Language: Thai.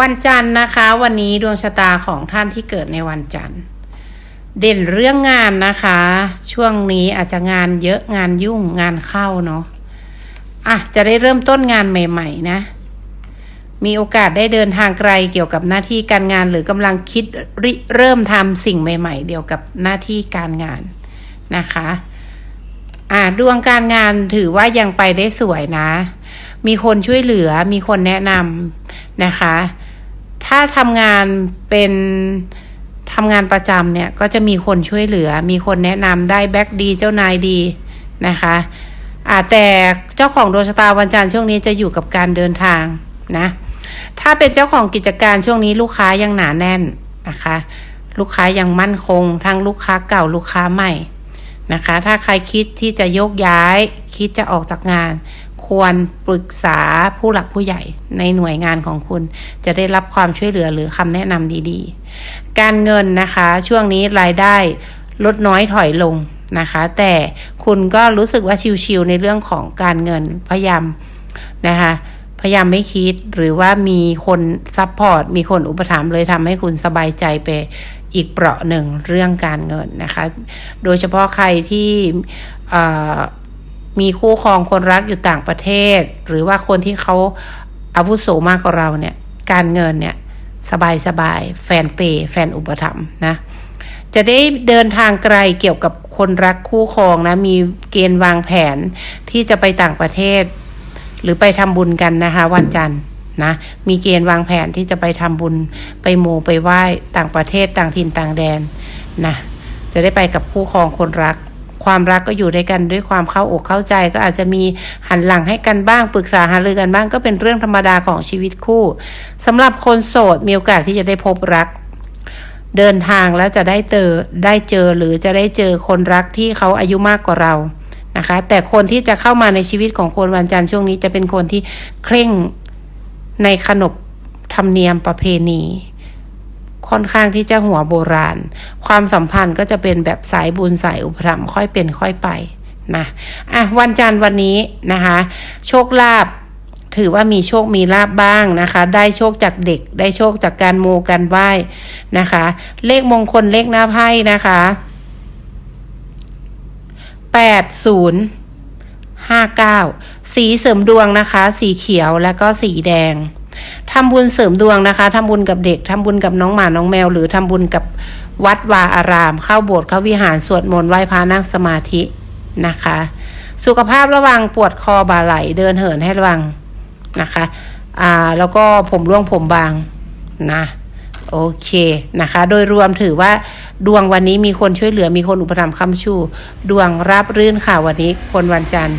วันจันทร์นะคะ วันนี้ดวงชะตาของท่านที่เกิดในวันจันทร์ เด่นเรื่องงานนะคะ ช่วงนี้อาจจะงานเยอะงานยุ่งงานเข้าเนาะอะจะได้เริ่มต้นงานใหม่ ๆ นะ มีโอกาสได้เดินทางไกลเกี่ยวกับหน้าที่การงาน หรือกำลังคิดริเริ่มทำสิ่งใหม่ ๆ เกี่ยวกับหน้าที่การงานนะคะอ่าดวงการงานถือว่ายังไปได้สวยนะ มีคนช่วยเหลือมีคนแนะนำนะคะ ถ้าทำงานเป็นทำงานประจำเนี่ยก็จะมีคนช่วยเหลือ มีคนแนะนำได้แบ็กดีเจ้านายดีนะคะอ่าแต่เจ้าของดวงชะตาวันจันทร์ช่วงนี้จะอยู่กับการเดินทางนะถ้าเป็นเจ้าของกิจการช่วงนี้ลูกค้ายังหนาแน่นนะคะ ลูกค้ายังมั่นคง ทั้งลูกค้าเก่าลูกค้าใหม่นะคะ ถ้าใครคิดที่จะโยกย้าย คิดจะออกจากงาน ควรปรึกษาผู้หลักผู้ใหญ่ในหน่วยงานของคุณ จะได้รับความช่วยเหลือหรือคำแนะนำดีๆ การเงินนะคะ ช่วงนี้รายได้ลดน้อยถอยลงนะคะ แต่คุณก็รู้สึกว่าชิวๆในเรื่องของการเงินพยายามนะคะพยายามไม่คิดหรือว่ามีคนซัพพอร์ตมีคนอุปถัมภ์เลยทำให้คุณสบายใจไปอีกเปราะหนึ่งเรื่องการเงินนะคะ โดยเฉพาะใครที่ มีคู่ครองคนรักอยู่ต่างประเทศ หรือว่าคนที่เขาอาวุโสมากกว่าเราเนี่ยการเงินเนี่ยสบายสบายๆแฟนเปย์แฟนอุปถัมภ์นะจะได้เดินทางไกลเกี่ยวกับคนรักคู่ครองนะมีเกณฑ์วางแผนที่จะไปต่างประเทศ หรือไปทำบุญกันนะคะวันจันทร์นะมีเกณฑ์วางแผนที่จะไปทำบุญไปหมู่ไปไหว้ต่างประเทศต่างถิ่นต่างแดนนะจะได้ไปกับคู่ครองคนรัก ความรักก็อยู่ด้วยกันด้วยความเข้าอกเข้าใจ ก็อาจจะมีหันหลังให้กันบ้างปรึกษาหารือกันบ้างก็เป็นเรื่องธรรมดาของชีวิตคู่สำหรับคนโสดมีโอกาสที่จะได้พบรักเดินทางแล้วจะได้เจอได้เจอหรือจะได้เจอคนรักที่เขาอายุมากกว่าเรานะคะ แต่คนที่จะเข้ามาในชีวิตของคนวันจันทร์ช่วงนี้จะเป็นคนที่เคร่งในขนบธรรมเนียมประเพณี ค่อนข้างที่จะหัวโบราณ ความสัมพันธ์ก็จะเป็นแบบสายบุญสายอุปถัมภ์ค่อยเป็นค่อยไปนะอะวันจันทร์วันนี้นะคะ โชคลาภถือว่ามีโชคมีลาบบ้างนะคะ ได้โชคจากเด็ก ได้โชคจากการโมการไหว้นะคะ เลขมงคลเลขหน้าไพ่นะคะแปดศูนย์ห้าเก้าสีเสริมดวงนะคะ สีเขียวแล้วก็สีแดง ทำบุญเสริมดวงนะคะทำบุญกับเด็กทำบุญกับน้องหมา น้องแมว หรือทำบุญกับวัดวาอาราม เข้าโบสถ์เข้าวิหารสวดมนต์ไหว้พระนั่งสมาธินะคะ สุขภาพระวังปวดคอบ่าไหลเดินเหินให้ระวังนะคะอ่าแล้วก็ผมร่วงผมบางนะโอเคนะคะ โดยรวมถือว่าดวงวันนี้มีคนช่วยเหลือมีคนอุปถัมภ์คำชู ดวงราบรื่นค่ะวันนี้คนวันจันทร์